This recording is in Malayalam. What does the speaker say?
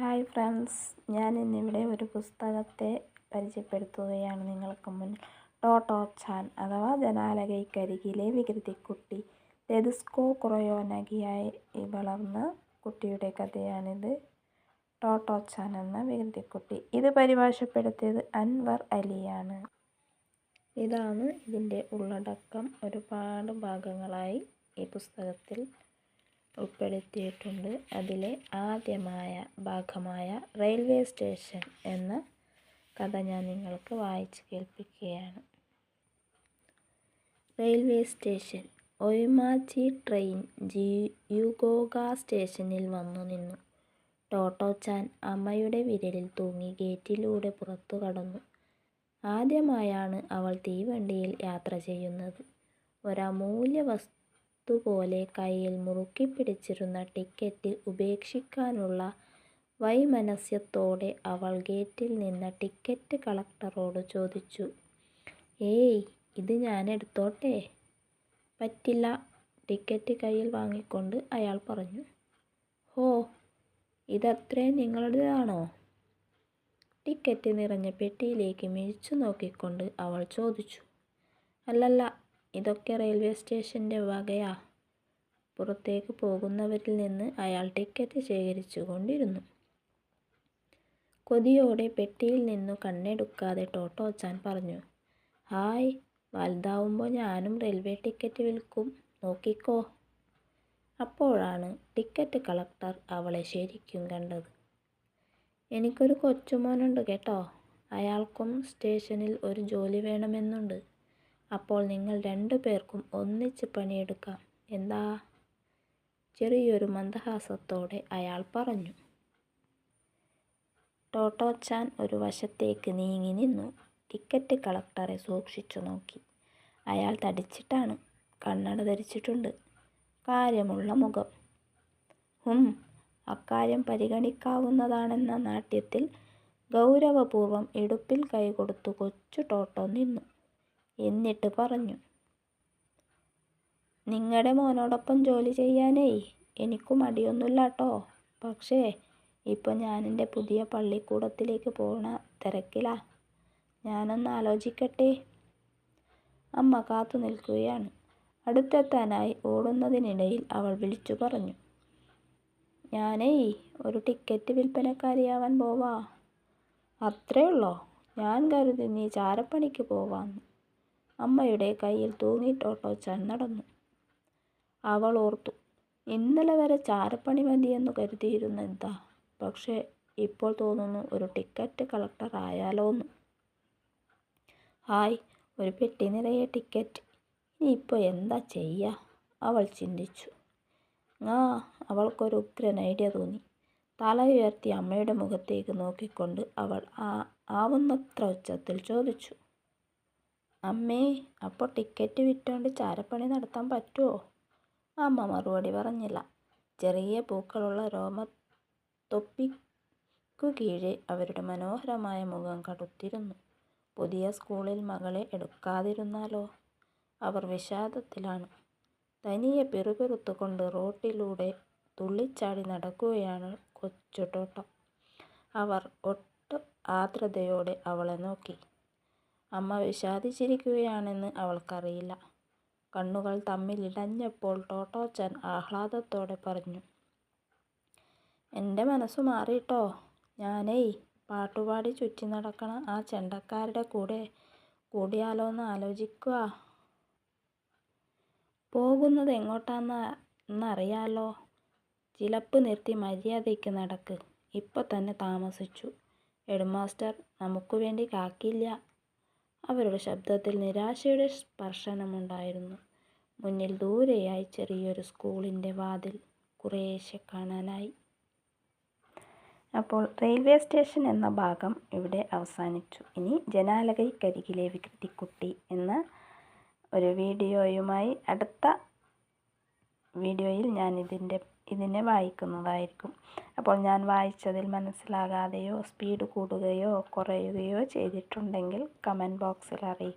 Hi friends. ഞാൻ ഇന്നിവിടെ ഒരു പുസ്തകത്തെ പരിചയപ്പെടുത്തുകയാണ് നിങ്ങൾക്ക് മുന്നിൽ. ടോട്ടോ ചാൻ അഥവാ ജനാലകൈക്കരികിലെ വികൃതിക്കുട്ടി ലെതുസ്കോ കുറയോനകിയായി വളർന്ന കുട്ടിയുടെ കഥയാണിത്. ടോട്ടോ ചാൻ എന്ന വികൃതിക്കുട്ടി ഇത് പരിഭാഷപ്പെടുത്തിയത് അൻവർ അലിയാണ്. ഇതാണ് ഇതിന്റെ ഉള്ളടക്കം. ഒരുപാട് ഭാഗങ്ങളായി ഈ പുസ്തകത്തിൽ ഉൾപ്പെടുത്തിയിട്ടുണ്ട്. അതിലെ ആദ്യമായ ഭാഗമായ റെയിൽവേ സ്റ്റേഷൻ എന്ന കഥ ഞാൻ നിങ്ങൾക്ക് വായിച്ച് കേൾപ്പിക്കുകയാണ്. റെയിൽവേ സ്റ്റേഷൻ ഒയ്മാച്ചി ട്രെയിൻ ജി യുഗോഗ സ്റ്റേഷനിൽ വന്നു നിന്നു. ടോട്ടോ ചാൻ അമ്മയുടെ വിരലിൽ തൂങ്ങി ഗേറ്റിലൂടെ പുറത്തു കടന്നു. ആദ്യമായാണ് അവൾ തീവണ്ടിയിൽ യാത്ര ചെയ്യുന്നത്. ഒരമൂല്യ വസ്തു പോലെ കയ്യിൽ മുറുക്കി പിടിച്ചിരുന്ന ടിക്കറ്റ് ഉപേക്ഷിക്കാനുള്ള വൈമനസ്യത്തോടെ അവൾ ഗേറ്റിൽ നിന്ന് ടിക്കറ്റ് കളക്ടറോട് ചോദിച്ചു. "ഏയ്, ഇത് ഞാൻ എടുത്തോട്ടെ? പറ്റില്ല ടിക്കറ്റ് കയ്യിൽ വാങ്ങിക്കൊണ്ട് അയാൾ പറഞ്ഞു. "ഹോ, ഇതത്രേ നിങ്ങളുടേതാണോ? ടിക്കറ്റ് നിറഞ്ഞ പെട്ടിയിലേക്ക് മിഴിച്ചു നോക്കിക്കൊണ്ട് അവൾ ചോദിച്ചു. "അല്ലല്ല ഇതൊക്കെ റെയിൽവേ സ്റ്റേഷന്റെ വകയാ. പുറത്തേക്ക് പോകുന്നവരിൽ നിന്ന് അയാൾ ടിക്കറ്റ് ശേഖരിച്ചു കൊണ്ടിരുന്നു. കൊതിയോടെ പെട്ടിയിൽ നിന്നു കണ്ണെടുക്കാതെ ടോട്ടോ ടോട്ടോച്ചാൻ പറഞ്ഞു. ഹായ് വലുതാവുമ്പോൾ ഞാനും റെയിൽവേ ടിക്കറ്റ് വിൽക്കും നോക്കിക്കോ. അപ്പോഴാണ് ടിക്കറ്റ് കളക്ടർ അവളെ ശരിക്കും കണ്ടത്. എനിക്കൊരു കൊച്ചുമോനുണ്ട് കേട്ടോ. അയാൾക്കും സ്റ്റേഷനിൽ ഒരു ജോലി വേണമെന്നുണ്ട്. അപ്പോൾ നിങ്ങൾ രണ്ടു പേർക്കും ഒന്നിച്ച് പണിയെടുക്കാം എന്താ? ചെറിയൊരു മന്ദഹാസത്തോടെ അയാൾ പറഞ്ഞു. ടോട്ടോച്ചാൻ ഒരു വശത്തേക്ക് നീങ്ങി നിന്നു. ടിക്കറ്റ് കളക്ടറെ സൂക്ഷിച്ചു നോക്കി. അയാൾ തടിച്ചിട്ടാണ്. കണ്ണട ധരിച്ചിട്ടുണ്ട്. കാര്യമുള്ള മുഖം. ഹും അക്കാര്യം പരിഗണിക്കാവുന്നതാണെന്ന നാട്യത്തിൽ ഗൗരവപൂർവം ഇടുപ്പിൽ കൈകൊടുത്തു കൊച്ചു ടോട്ടോ നിന്നു. എന്നിട്ട് പറഞ്ഞു. നിങ്ങളുടെ മോനോടൊപ്പം ജോലി ചെയ്യാനേ എനിക്കും മടിയൊന്നുമില്ലാട്ടോ പക്ഷേ ഇപ്പോൾ ഞാനെന്റെ പുതിയ പള്ളിക്കൂടത്തിലേക്ക് പോണ തിരക്കിലാ. ഞാനൊന്ന് ആലോചിക്കട്ടെ. അമ്മ കാത്തു നിൽക്കുകയാണ് അടുത്തെത്താനായി ഓടുന്നതിനിടയിൽ അവൾ വിളിച്ചു പറഞ്ഞു. ഞാനേ ഒരു ടിക്കറ്റ് വിൽപ്പനക്കാരിയാവാൻ പോവാ. അത്രേയുള്ളോ? ഞാൻ കരുതി നീ ചാരപ്പണിക്ക് പോവാന്ന്. അമ്മയുടെ കയ്യിൽ തൂങ്ങി ടോട്ടോച്ചാൻ നടന്നു. അവൾ ഓർത്തു. ഇന്നലെ വരെ ചാരപ്പണി മതിയെന്നു എന്താ പക്ഷേ ഇപ്പോൾ തോന്നുന്നു ഒരു ടിക്കറ്റ് കളക്ടർ ആയാലോന്ന്. ഹായ് ഒരു പെട്ടി നിറയെ ടിക്കറ്റ്. ഇനി ഇപ്പോൾ എന്താ ചെയ്യുക അവൾ ചിന്തിച്ചു. ആ അവൾക്കൊരു ഉഗ്രൻ ഐഡിയ തോന്നി. തല ഉയർത്തി അമ്മയുടെ മുഖത്തേക്ക് നോക്കിക്കൊണ്ട് അവൾ ആ ആവുന്നത്ര ഉച്ചത്തിൽ ചോദിച്ചു. അമ്മേ അപ്പോൾ ടിക്കറ്റ് വിറ്റോണ്ട് ചാരപ്പണി നടത്താൻ പറ്റുമോ അമ്മ മറുപടി പറഞ്ഞില്ല. ചെറിയ പൂക്കളുള്ള രോമത്തൊപ്പിക്കു അവരുടെ മനോഹരമായ മുഖം കടുത്തിരുന്നു. പുതിയ സ്കൂളിൽ മകളെ എടുക്കാതിരുന്നാലോ? അവർ വിഷാദത്തിലാണ്. തനിയെ പിറുപിറുത്തുകൊണ്ട് റോട്ടിലൂടെ തുള്ളിച്ചാടി നടക്കുകയാണ് കൊച്ചു ടോട്ടോ. അവർ ഒട്ടും ആർദ്രതയോടെ അവളെ നോക്കി. അമ്മ വിഷാദിച്ചിരിക്കുകയാണെന്ന് അവൾക്കറിയില്ല. കണ്ണുകൾ തമ്മിലിടഞ്ഞപ്പോൾ ടോട്ടോച്ചാൻ ആഹ്ലാദത്തോടെ പറഞ്ഞു. എന്റെ മനസ്സു മാറിട്ടോ. ഞാനേയ് പാട്ടുപാടി ചുറ്റി നടക്കണ ആ ചെണ്ടക്കാരുടെ കൂടെ കൂടിയാലോന്ന് ആലോചിക്കുക പോകുന്നത് എങ്ങോട്ടാന്നറിയാലോ? ചിലപ്പ് നിർത്തി മര്യാദയ്ക്ക് നടക്ക്. ഇപ്പം തന്നെ താമസിച്ചു. ഹെഡ്മാസ്റ്റർ നമുക്കുവേണ്ടി കാക്കില്ല. അവരുടെ ശബ്ദത്തിൽ നിരാശയുടെ സ്പർശനമുണ്ടായിരുന്നു. മുന്നിൽ ദൂരെയായി ചെറിയൊരു സ്കൂളിന്റെ വാതിൽ കുറേശ്ശെ കാണാനായി. അപ്പോൾ റെയിൽവേ സ്റ്റേഷൻ എന്ന ഭാഗം ഇവിടെ അവസാനിച്ചു. ഇനി ജനാലകൈക്കരികിലെ വികൃതിക്കുട്ടി എന്ന ഒരു വീഡിയോയുമായി അടുത്ത വീഡിയോയിൽ ഞാൻ ഇതിന്റെ ഇതിനെ വായിക്കുന്നതായിരിക്കും. അപ്പോൾ ഞാൻ വായിച്ചതിൽ മനസ്സിലാകാതെയോ സ്പീഡ് കൂടുകയോ കുറയുകയോ ചെയ്തിട്ടുണ്ടെങ്കിൽ കമന്റ് ബോക്സിൽ അറിയിക്കുക.